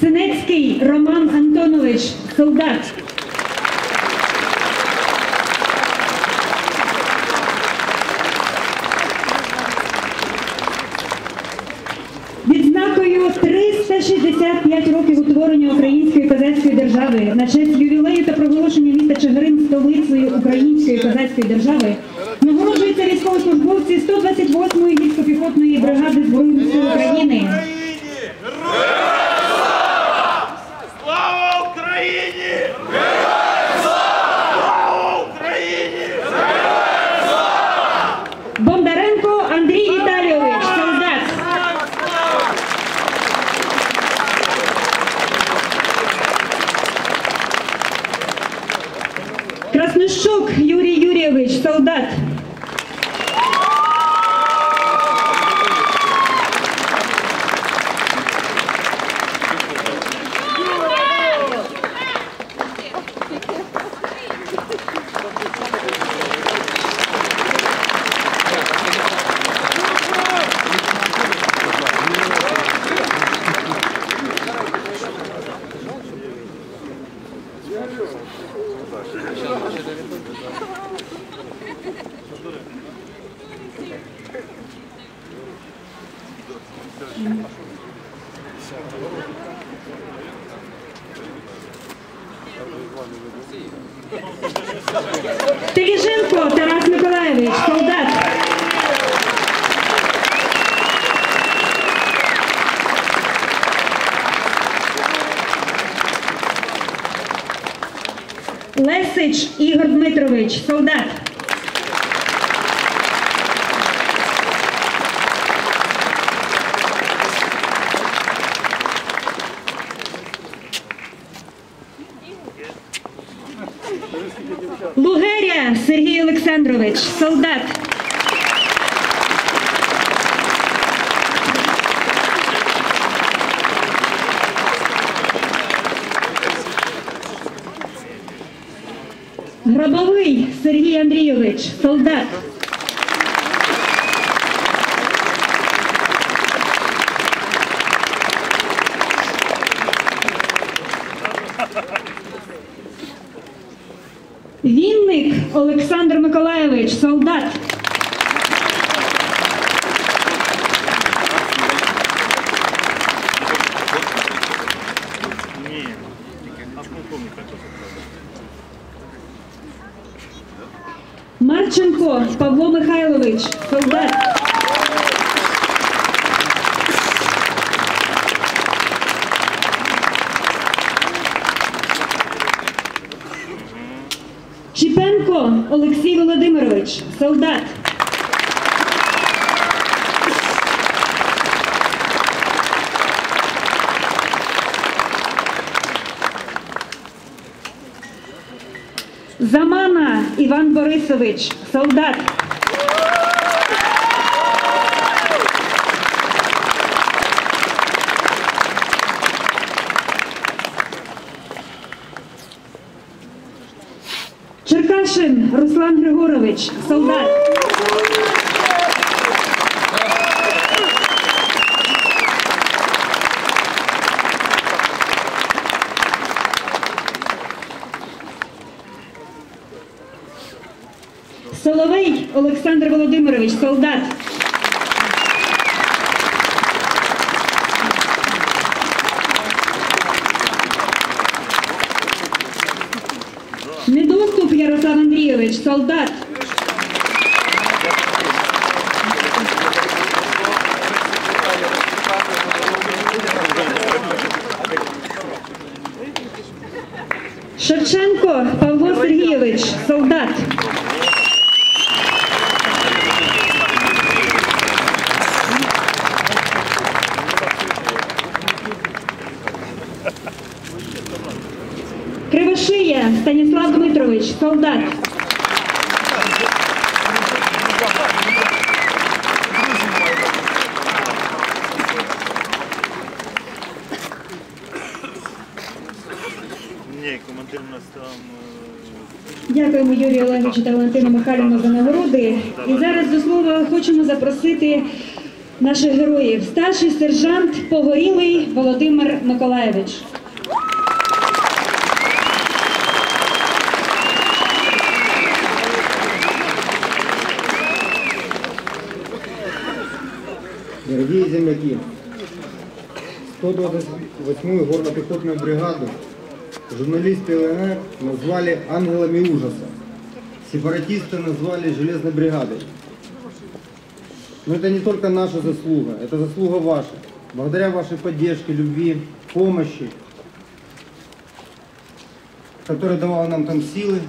Синецький Роман Антонович, солдат. Відзнакою 365 років утворення Української козацької держави на честь ювілею та проголошення міста Чигирин столицею Української козацької держави нагороджуються військовослужбовці 128-ї гірсько-піхотної бригади Збройних сил України. Слава Україні! Слава Україні! Бондаренко Андрій Віталійович, солдат. Краснощук Юрій Юрійович, солдат. Теліженко Тарас Миколаєвич, солдат. Лесич Ігор Дмитрович, солдат. Сергій Олександрович, солдат. Гробовий Сергій Андрійович, солдат. Вінник Олександр Миколаєвич, солдат. Марченко Павло Михайлович, солдат. Чіпенко Олексій Володимирович, солдат. Замана Іван Борисович, солдат. Черкашин Руслан Григорович, солдат. Соловей Олександр Володимирович, солдат. Солдат. Шевченко Павло Сергійович, солдат. Кривошия Станіслав Дмитрович, солдат. Ні, командир у нас там. е, Дякуємо Юрію Олеговичу та Валентину Михайлівну за нагороди. І зараз до слова хочемо запросити наших героїв, старший сержант Погорілий Володимир Миколаєвич. Дорогие земляки, 128-ю горно-пехотную бригаду журналисты ЛНР назвали ангелами ужаса. Сепаратисты назвали железной бригадой. Но это не только наша заслуга, это заслуга ваша. Благодаря вашей поддержке, любви, помощи, которая давала нам там силы,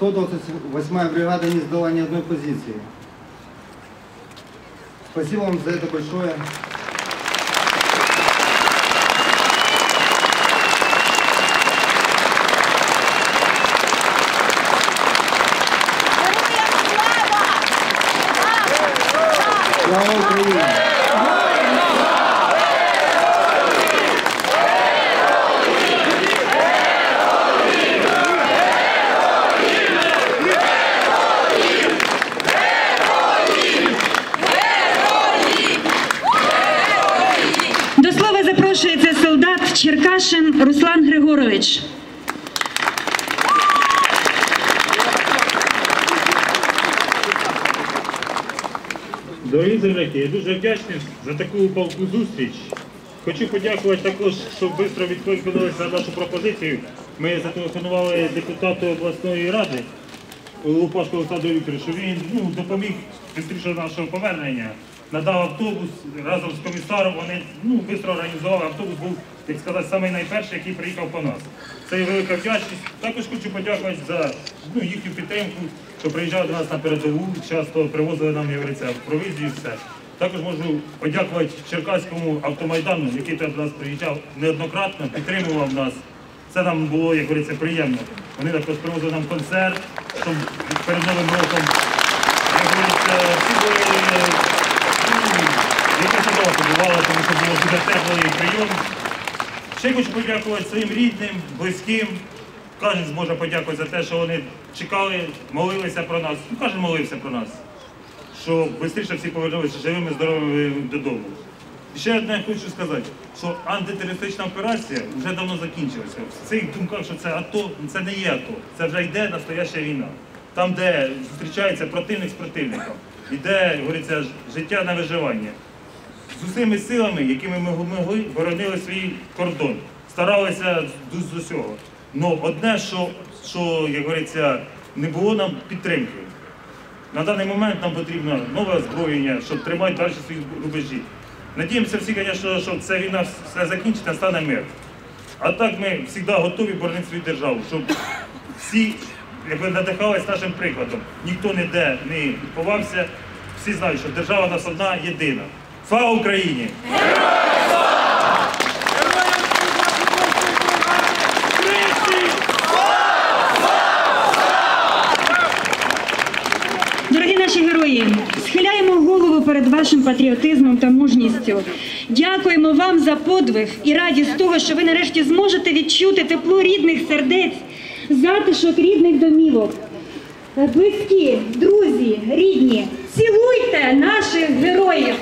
128-я бригада не сдала ни одной позиции. Спасибо вам за это большое. Черкашин Руслан Григорович. Дорогі земляки, я дуже вдячний за таку палку зустріч. Хочу подякувати також, що швидко відкликнулися на нашу пропозицію. Ми зателефонували депутату обласної ради Лупашку Олександру Вікторовичу, він ну, допоміг швидше нашого повернення. Надав автобус разом з комісаром. Вони ну, швидко організували. Автобус був, як сказати, найперший, який приїхав по нас. Це є велика вдячність. Також хочу подякувати за ну, їхню підтримку, що приїжджали до нас на передову, часто привозили нам, говориться, провізію все. Також можу подякувати Черкаському автомайдану, який теж до нас приїжджав неоднократно, підтримував нас. Це нам було, як говориться, приємно. Вони також привозили нам концерт, щоб перед Новим роком, як говориться, всі були ну, якось чудово побували, тому що було дуже теплий прийом. Ще хочу подякувати своїм рідним, близьким. Кожен зможе подякувати за те, що вони чекали, молилися про нас. Ну, кожен молився про нас, що швидше всі повернулися живими, здоровими додому. І ще одне хочу сказати, що антитерористична операція вже давно закінчилася. В цих думках, що це АТО, ну, це не є АТО, це вже йде настояща війна. Там, де зустрічається противник з противником, іде, говориться, життя на виживання з усіми силами, якими ми могли, боронили свій кордон, старалися з, усього. Ну одне, що, що, як говориться, не було нам підтримки. На даний момент нам потрібно нове озброєння, щоб тримати далі свої рубежі. Надіємося всі, звісно, що ця війна все закінчиться, стане мир. А так ми завжди готові боронити свою державу, щоб всі якби, надихались нашим прикладом. Ніхто ніде не ховався. Всі знають, що держава нас одна єдина. Слава Україні! Дорогі наші герої, схиляємо голову перед вашим патріотизмом та мужністю. Дякуємо вам за подвиг і радість того, що ви нарешті зможете відчути тепло рідних сердець, затишок рідних домівок. Близькі, друзі, рідні, цілуйте наших героїв!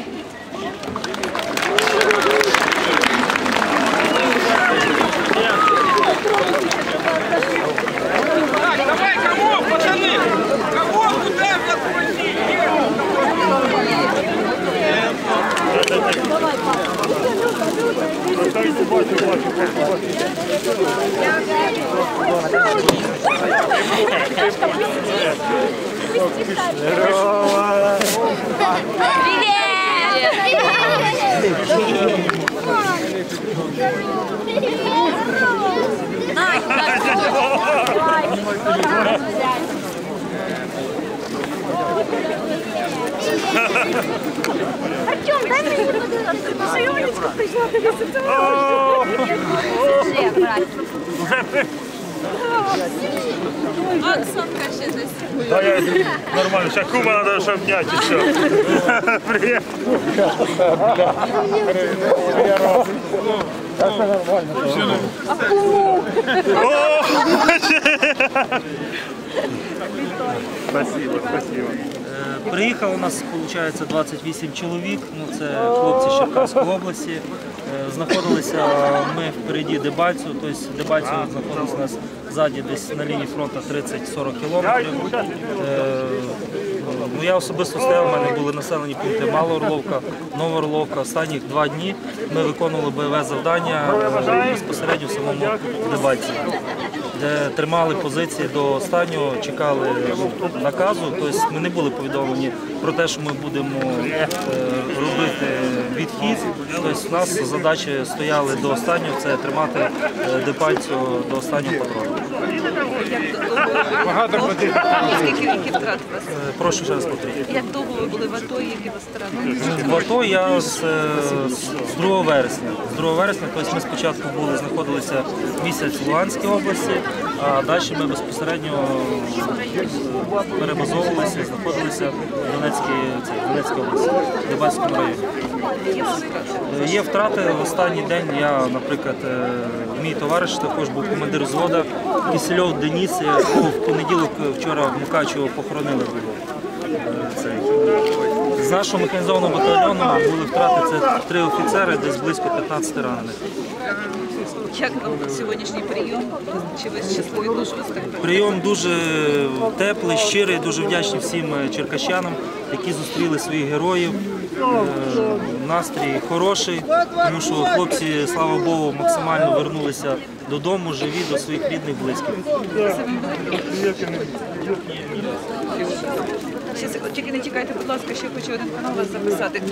Здорово! Привет! Привет! Привет! Артем, дай мне Шайонечка пришла, ты не Аксонка ще десь. Да, я нормально. Ще кума надо ще обняти ще. Привіт. Все нормально. О, Спасибо, спасибо. Приїхало у нас, виходить, 28 чоловік. Ну, це хлопці з Черкаської області. Е, Знаходилися ми впереді Дебальцю, тобто Дебальцю знаходилися у нас ззаді десь на лінії фронту 30-40 кілометрів. Е, Ну, я особисто стояв, у мене були населені пункти Мала Орловка, Нова Орловка. Останніх два дні ми виконували бойове завдання е, безпосередньо в самому Дебальці де тримали позиції до останнього, чекали наказу. Тобто ми не були повідомлені про те, що ми будемо е, робити відхід. Тобто у нас задачі стояли до останнього це тримати е, депальцю до останнього патрону. Скільки які втрат у вас? Е, Прошу ще раз повторити. Як довго ви були в АТО і які вас втрати? В АТО я з, е, з 2 вересня. З 2 вересня, тобто ми спочатку були, знаходилися місяць в Луганській області, а далі ми безпосередньо е, перебазовувалися, знаходилися в Донецькій, Донецькій області, в Дебальському районі. Е, Є втрати. В останній день я, наприклад, е, мій товариш також був командир взвода Кисельов Деніс, якого в понеділок е, вчора в Мукачево похоронили було. З нашого механізованого батальйону були втрати це три офіцери, десь близько 15 ранених. Як вам сьогоднішній прийом? Чи ви щасливі дуже вас так? Прийом дуже теплий, щирий, дуже вдячний всім е, черкащанам, які зустріли своїх героїв. Е, Настрій хороший, тому що хлопці, слава Богу, максимально вернулися додому, живі до своїх рідних, близьких. Ще секунду, тільки не тікайте, будь ласка, ще хочу один канал вас записати.